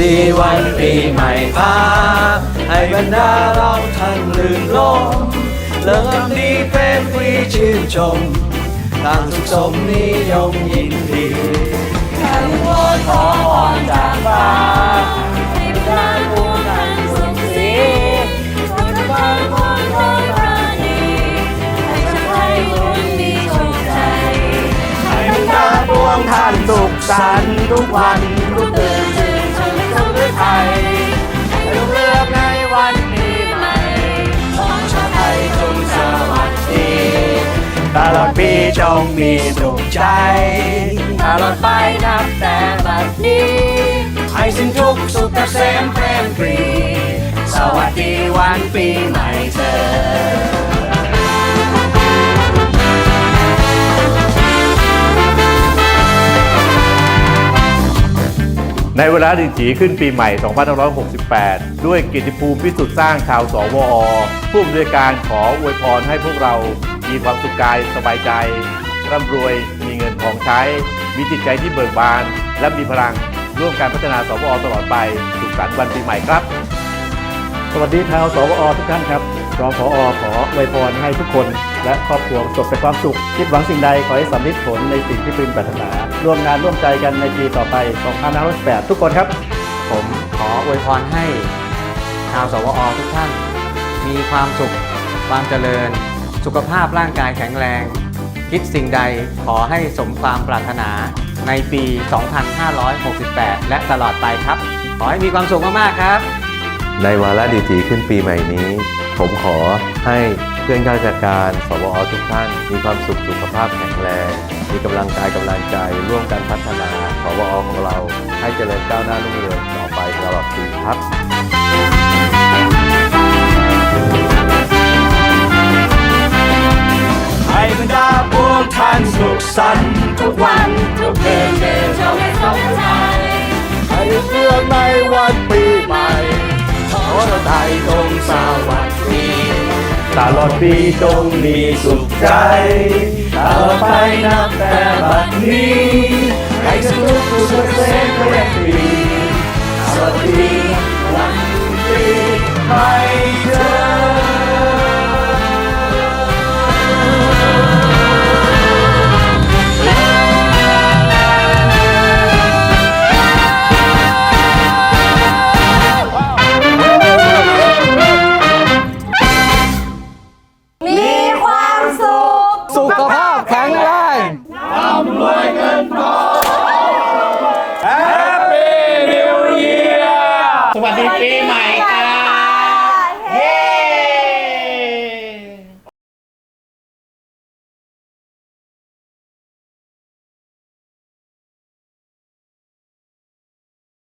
ดีวันปีใหม่พาให้บรรดาเราทั้งลื่นลมเลิกดีเป็นปรีชื่นชมต่างสุขสมนิยมยินดีทั้งวอนขอพรจากฟ้าให้พระผู้ทันสุขสีพุทธบังพรพรพระนีให้ชาติไทยล้วนมีโชคชัยให้บรรดาปวงท่านสุขสันต์ทุกวันทุกเดือน ตลอดปีจงมีสุขใจ ตลอดไปนับแต่บัดนี้ให้สิ้นทุกข์สุขเกษมเพรมปรี สวัสดีวันปีใหม่เธอในเวลาดิจีขึ้นปีใหม่ 2568 ด้วยกิตติภูมิพิสุทธิ์สร้างชาวสวอผู้อำนวยการขออวยพรให้พวกเรา มีความสุขกายสบายใจ ร่ำรวยมีเงินทองใช้ มีจิตใจที่เบิกบาน และมีพลังร่วมการพัฒนาสวอตลอดไปสุขสันต์วันปีใหม่ครับ สวัสดีชาวสวอทุกท่านครับรองผอขออวยพรให้ทุกคน และครอบครัวประสบแต่ความสุข คิดหวังสิ่งใดขอให้สำเร็จผลในสิ่งที่พึงปรารถนา ร่วมงานร่วมใจกันในปีต่อไป2568ทุกคนครับ ผมขออวยพรให้ชาวสวอทุกท่าน มีความสุข ความเจริญ สุขภาพร่างกายแข็งแรง คิดสิ่งใดขอให้สมความปรารถนาในปี 2568 และตลอดไปครับ ขอให้มีความสุขมาก ๆ ครับ ในวาระดีจีขึ้นปีใหม่นี้ ผมขอให้เพื่อนข้าราชการ สวอทุกท่าน มีความสุขสุขภาพแข็งแรง มีกำลังกายกำลังใจ ร่วมกันพัฒนา สวอของเรา ให้เจริญก้าวหน้ารุ่งเรืองต่อไปตลอดปีครับ สุขสันต์ทุกวันทุกเดือนเดือนชมให้สมใจให้เพื่องในวันปีใหม่ขอเราไทยจงสวัสดีตลอดปีจงมีสุขใจตลอดไปนับแต่บัดนี้ให้สนุ became